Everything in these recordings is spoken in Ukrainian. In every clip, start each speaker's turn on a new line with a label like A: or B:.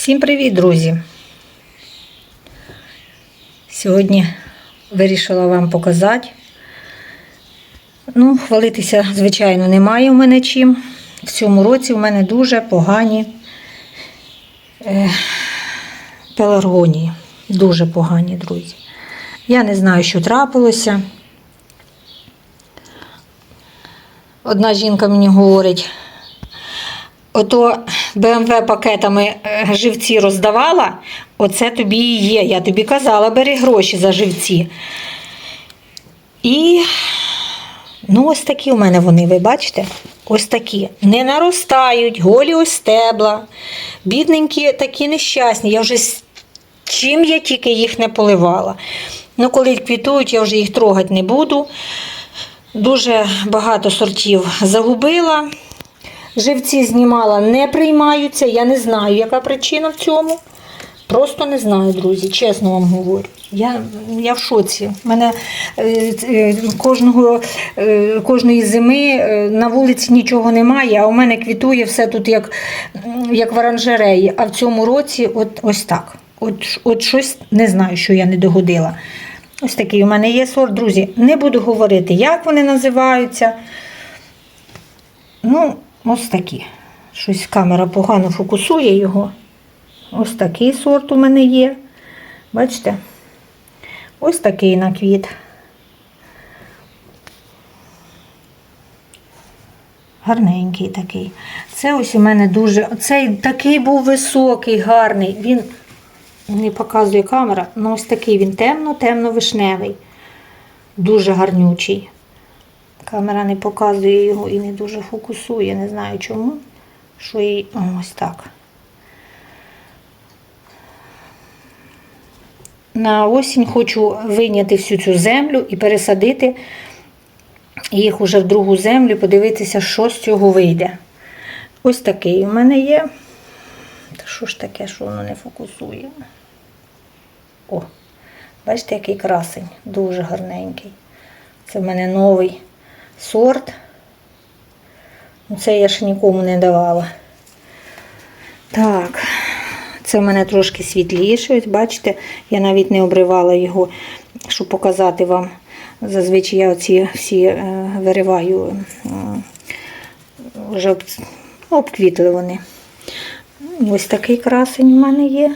A: Всім привіт, друзі! Сьогодні вирішила вам показати. Ну, хвалитися, звичайно, немає у мене чим. В цьому році в мене дуже погані е, пеларгонії. Дуже погані, друзі. Я не знаю, що трапилося. Одна жінка мені говорить, ото БМВ пакетами е, живці роздавала, оце тобі і є. Я тобі казала, бери гроші за живці. І ну, ось такі у мене вони, ви бачите? Ось такі. Не наростають, голі ось стебла. Бідненькі, такі нещасні. Я вже чим я тільки їх не поливала. Ну, коли квітують, я вже їх трогати не буду. Дуже багато сортів загубила. Живці знімала, не приймаються. Я не знаю, яка причина в цьому. Просто не знаю, друзі, чесно вам говорю. Я, я в шоці. Мене е, е, кожного, е, кожної зими на вулиці нічого немає, а у мене квітує все тут як, як в оранжереї. А в цьому році от, ось так. От, от щось не знаю, що я не догодила. Ось такий у мене є сорт, друзі. Не буду говорити, як вони називаються. Ну, ось такі. Щось камера погано фокусує його. Ось такий сорт у мене є. Бачите? Ось такий наквіт. Гарненький такий. Це ось у мене дуже. Цей такий був високий, гарний. Він не показує камера, але ось такий він темно-темно-вишневий. Дуже гарнючий. Камера не показує його і не дуже фокусує, не знаю чому. Що їй ось так. На осінь хочу вийняти всю цю землю і пересадити їх уже в другу землю, подивитися, що з цього вийде. Ось такий у мене є. Та що ж таке, що воно не фокусує? О, бачите, який красень, дуже гарненький. Це в мене новий сорт. Ну, Це я ще нікому не давала. Так, це в мене трошки світліше. Ось бачите, я навіть не обривала його, щоб показати вам. Зазвичай я оці всі е, вириваю, е, вже об- обквітли вони. Ось такий красень в мене є.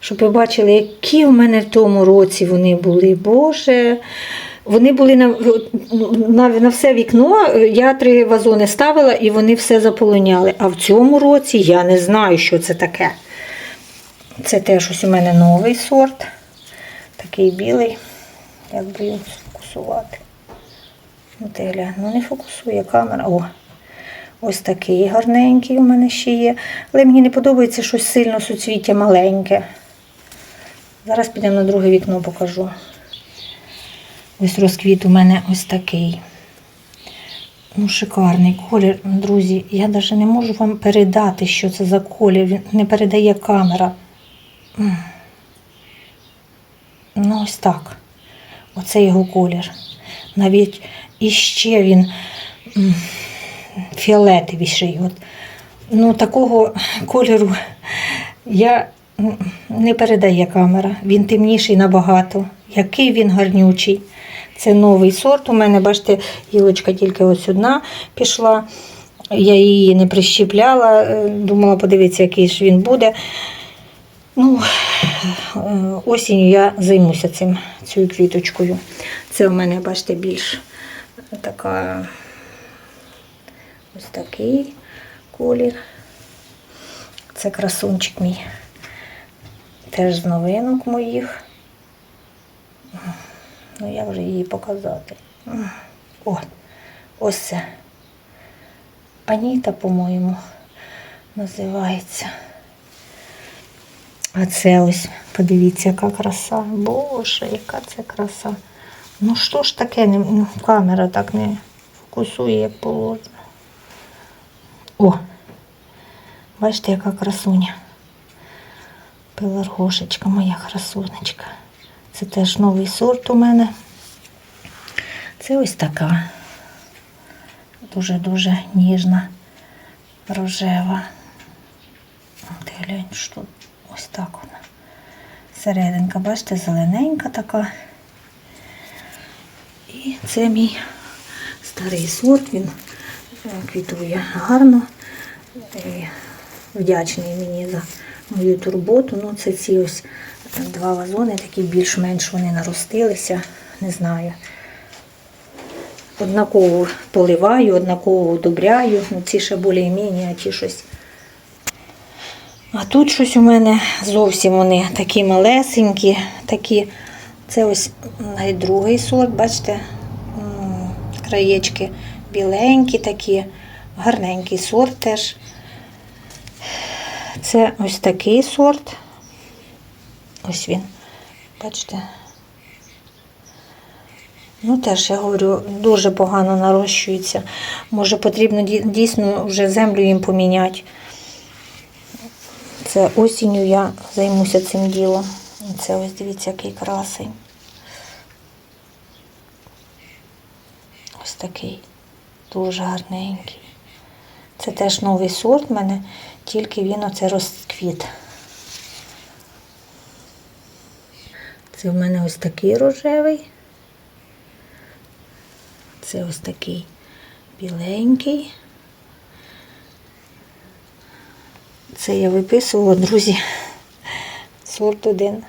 A: Щоб ви бачили, які в мене в тому році вони були. Боже. Вони були на, на, на все вікно. Я три вазони ставила і вони все заполоняли. А в цьому році я не знаю, що це таке. Це теж ось у мене новий сорт. Такий білий. Як би його сфокусувати. Ну, ти глянь, ну не фокусує камера. О, ось такий гарненький у мене ще є. Але мені не подобається щось сильно суцвіття маленьке. Зараз підемо на друге вікно покажу. Ось розквіт у мене ось такий. Ну, шикарний колір, друзі. Я навіть не можу вам передати, що це за колір. Він не передає камера. Ну, ось так. Оце його колір. Навіть іще він фіолетовіший. От. Ну, такого кольору я не передає камера. Він темніший набагато. Який він гарнючий. Це новий сорт. У мене, бачите, гілочка тільки ось одна пішла. Я її не прищіпляла, е, думала, подивитися, який ж він буде. Ну, е, осінню я займуся цим, цією квіточкою. Це у мене, бачите, більш така ось такий колір. Це красунчик мій. Теж з новинок моїх. Ну, я вже її показати. О, ось це. Аніта, по-моєму, називається. А це ось, подивіться, яка краса. Боже, яка це краса. Ну що ж таке, ну, камера так не фокусує, як положено. О, бачите, яка красуня. Пеларгошечка, моя красунечка. Це теж новий сорт у мене. Це ось така. Дуже-дуже ніжна, рожева. Ти глянь, що ось так вона. Серединка, бачите, зелененька така. І це мій старий сорт, він е, квітує гарно. І вдячний мені за мою турботу. Ну, це ці ось два вазони, такі більш-менш вони наростилися. Не знаю. Однаково поливаю, однаково удобряю. Ну, ці ще більш-менш, а ті щось. А тут щось у мене зовсім вони такі малесенькі, такі. Це ось навіть другий сорт, бачите, краєчки біленькі такі, гарненький сорт теж. Це ось такий сорт. Ось він. Бачите? Ну, теж я говорю, дуже погано нарощується. Може, потрібно дійсно вже землю їм поміняти. Це осінню я займуся цим ділом. Це ось дивіться, який красень. Ось такий. Дуже гарненький. Це теж новий сорт в мене, тільки він оце розквіт. Це в мене ось такий рожевий. Це ось такий біленький. Це я виписувала, друзі, сорт один.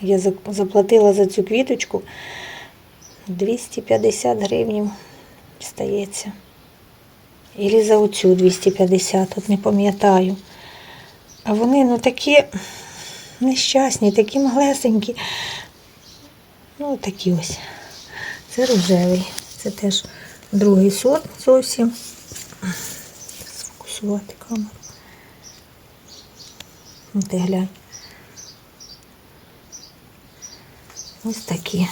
A: Я заплатила за цю квіточку 250 гривень, стається. Ілі за оцю 250, от не пам'ятаю. А вони ну такі нещасні, такі малесенькі. Ну, такі ось. Це рожевий. Це теж другий сорт зовсім. Сфокусувати камеру. Ти глянь. Ось такі.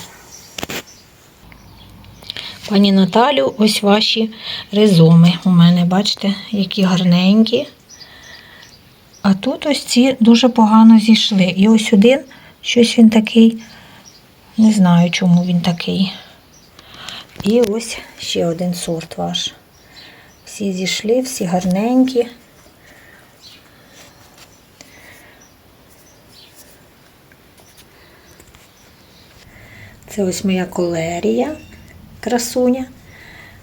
A: Пані Наталю, ось ваші ризоми у мене, бачите, які гарненькі. А тут ось ці дуже погано зійшли. І ось один, щось він такий, не знаю, чому він такий. І ось ще один сорт ваш. Всі зійшли, всі гарненькі. Це ось моя колерія, красуня.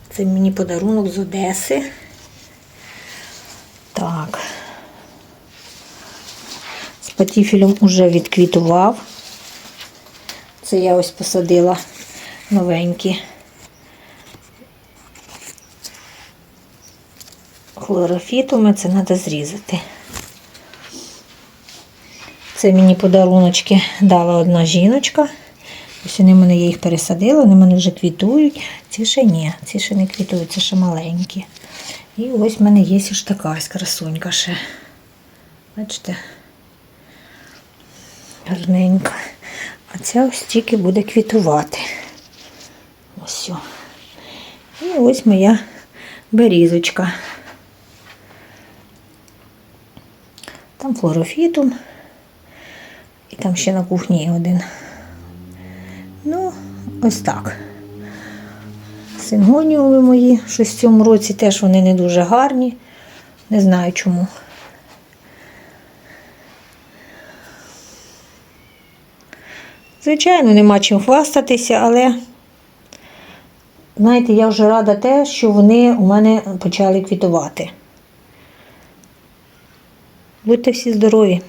A: Це мені подарунок з Одеси. Так. З патіфілем уже відквітував. Це я ось посадила новенькі. Хлорофітуми це треба зрізати. Це мені подаруночки дала одна жіночка. Ось вони в мене я їх пересадила, вони мене вже квітують. Ці ще ні, ці ще не квітують, це ще маленькі. І ось в мене є ось така красунька ще. Бачите? Гарненька. А ця ось тільки буде квітувати. Ось. І ось моя берізочка. Там флорофітум. І там ще на кухні є один. Ось так. Сингоніуми мої, щось в цьому році теж вони не дуже гарні. Не знаю чому. Звичайно, нема чим хвастатися, але, знаєте, я вже рада те, що вони у мене почали квітувати. Будьте всі здорові!